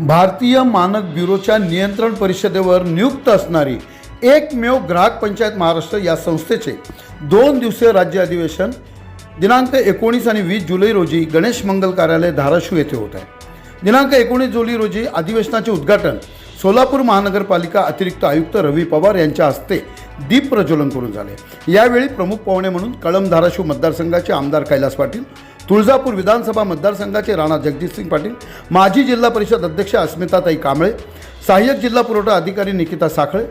भारतीय मानक ब्युरोच्या नियंत्रण परिषदेवर नियुक्त असणारी एकमेव ग्राहक पंचायत महाराष्ट्र या संस्थेचे दोन दिवसीय राज्य अधिवेशन दिनांक एकोणीस आणि वीस जुलै रोजी गणेश मंगल कार्यालय धाराशिव येथे होत आहे. दिनांक एकोणीस जुलै रोजी अधिवेशनाचे उद्घाटन सोलापूर महानगरपालिका अतिरिक्त आयुक्त रवी पवार यांच्या हस्ते दीप प्रज्वलन करून झाले. यावेळी प्रमुख पाहुणे म्हणून कळम धाराशिव मतदारसंघाचे आमदार कैलास पाटील तुळजापूर विधानसभा मतदारसंघाचे राणा जगजितसिंग पाटील माजी जिल्हा परिषद अध्यक्ष अस्मिताताई कांबळे सहाय्यक जिल्हा पुरवठा अधिकारी निकिता साखळे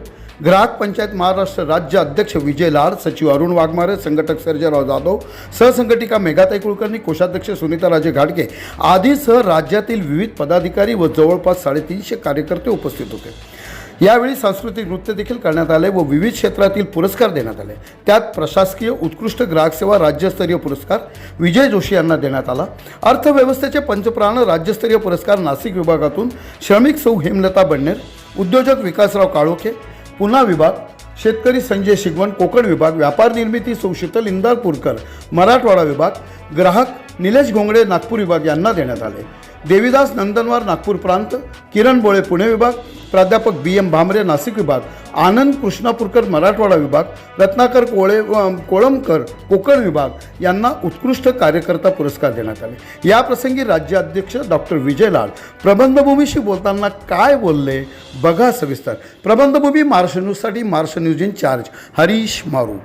ग्राहक पंचायत महाराष्ट्र राज्य अध्यक्ष विजय लाड सचिव अरुण वाघमारे संघटक सर्जेराव जाधव सहसंघटिका मेघाताई कुलकर्णी कोषाध्यक्ष सुनीताराजे घाडगे आदीसह राज्यातील विविध पदाधिकारी व जवळपास साडेतीनशे कार्यकर्ते उपस्थित होते. यावेळी सांस्कृतिक नृत्य देखील करण्यात आले व विविध क्षेत्रातील पुरस्कार देण्यात आले. त्यात प्रशासकीय उत्कृष्ट ग्राहक सेवा राज्यस्तरीय पुरस्कार विजय जोशी यांना देण्यात आला. अर्थव्यवस्थेचे पंचप्राण राज्यस्तरीय पुरस्कार नाशिक विभागातून श्रमिक सौ हेमलता बडनेर उद्योजक विकासराव काळोखे पुना विभाग शेतकरी संजय शिगवण कोकण विभाग व्यापार निर्मिती सौ शीतल इंदारपूरकर मराठवाडा विभाग ग्राहक निलेश घोंगडे नागपूर विभाग यांना देण्यात आले. देवीदास नंदनवार नागपूर प्रांत किरण बोळे पुणे विभाग प्राध्यापक बी एम भामरे नाशिक विभाग आनंद कृष्णापूरकर मराठवाडा विभाग रत्नाकर कोळे कोळंबकर कोकण विभाग यांना उत्कृष्ट कार्यकर्ता पुरस्कार देण्यात आले. याप्रसंगी राज्याध्यक्ष डॉक्टर विजयलाल प्रबंधभूमीशी बोलताना काय बोलले बघा सविस्तर. प्रबंधभूमी मार्श न्यूजसाठी marsh news in charge Harish Maru.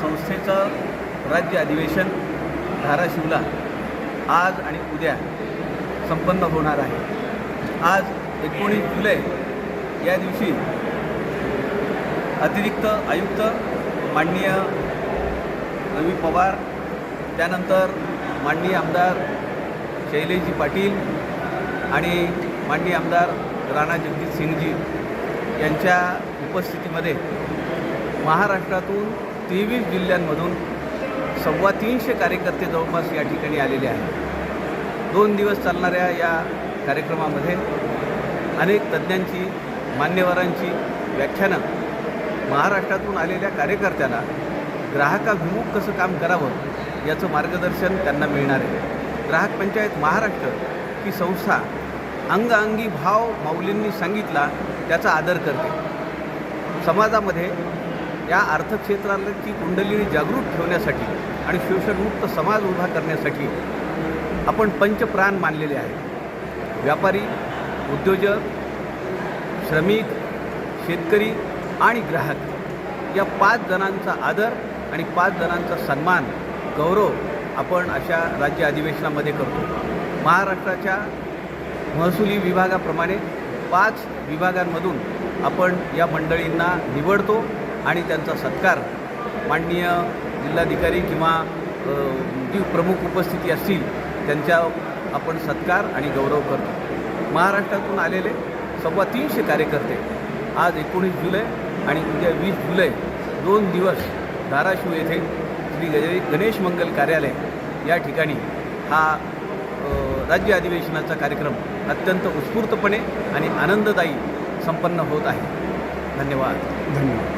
संस्थेचं राज्य अधिवेशन धाराशिवला आज आणि उद्या संपन्न होणार आहे. आज एकोणीस जुलै या दिवशी अतिरिक्त आयुक्त माननीय रवी पवार त्यानंतर माननीय आमदार शैलेशजी पाटील आणि माननीय आमदार राणा जगजित सिंगजी यांच्या उपस्थितीमध्ये महाराष्ट्रातून तेवीस जिल्ह्यांमधून सव्वा तीनशे कार्यकर्ते जवळपास या ठिकाणी आलेले आहेत. दोन दिवस चालणाऱ्या या कार्यक्रमामध्ये अनेक तज्ज्ञांची मान्यवरांची व्याख्यानं महाराष्ट्रातून आलेल्या कार्यकर्त्याला ग्राहकाभिमुख कसं काम करावं याचं मार्गदर्शन त्यांना मिळणार आहे. ग्राहक पंचायत महाराष्ट्र ही संस्था अंगअंगी भाव माऊलींनी सांगितला त्याचा आदर करते. समाजामध्ये या अर्थक्षेत्राची कुंडलिनी जागृत ठेवण्यासाठी आणि शोषणमुक्त समाज उभा करण्यासाठी आपण पंचप्राण मानलेले आहे व्यापारी उद्योजक श्रमिक शेतकरी आणि ग्राहक या पाच जणांचा आदर आणि पाच जणांचा सन्मान गौरव आपण अशा राज्य अधिवेशनामध्ये करतो. महाराष्ट्राच्या महसुली विभागाप्रमाणे पाच विभागांमधून आपण या मंडळींना निवडतो. आणि त्यांचा सत्कार माननीय जिल्हाधिकारी किंवा जी प्रमुख उपस्थिती असतील त्यांच्या आपण सत्कार आणि गौरव करतो. महाराष्ट्रातून आलेले सव्वा तीनशे कार्यकर्ते आज एकोणीस जुलै आणि उद्या वीस जुलै दोन दिवस धाराशिव येथे श्री गज गणेश मंगल कार्यालय या ठिकाणी हा राज्य अधिवेशनाचा कार्यक्रम अत्यंत उत्स्फूर्तपणे आणि आनंददायी संपन्न होत आहे. धन्यवाद. धन्यवाद.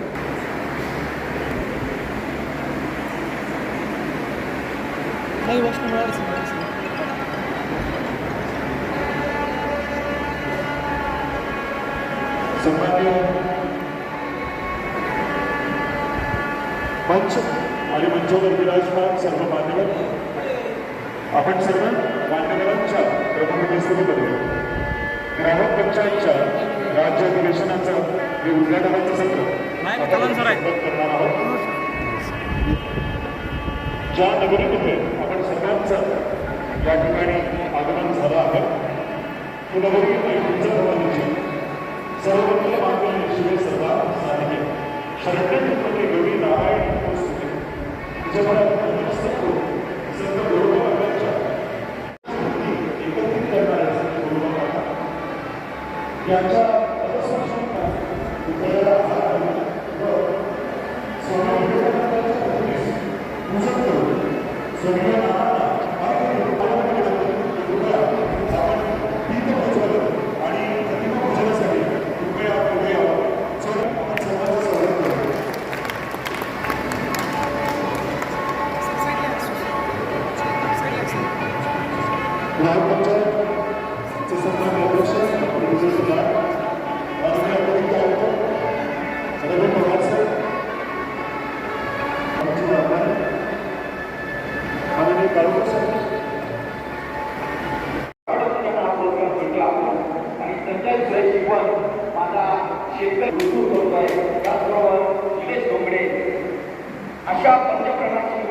काही गोष्ट मिळालीच सन्मान्य मंच आणि मंचावर विराजमान सर्व मान्यवर. आपण सर्व मान्यवरांच्या प्रमुख उपस्थितीमध्ये ग्रामक पंचायतच्या राज्य अधिवेशनाचं हे उद्घाटनाचं सत्र करणार आहोत. ज्या नगरीमध्ये आपण या ठिकाणी आगमन झालं आहे. ती नगरी तुमचं सर्वपल्ली सर्वत्र मागणी शिवे सर्वा साधने गवी नारायण उपस्थिती सर्व एकत्रित करणाऱ्या यांच्या शेतकरी मृत्यू करतोय त्याचबरोबर निलेश डोंगडे अशा पंचप्रणाची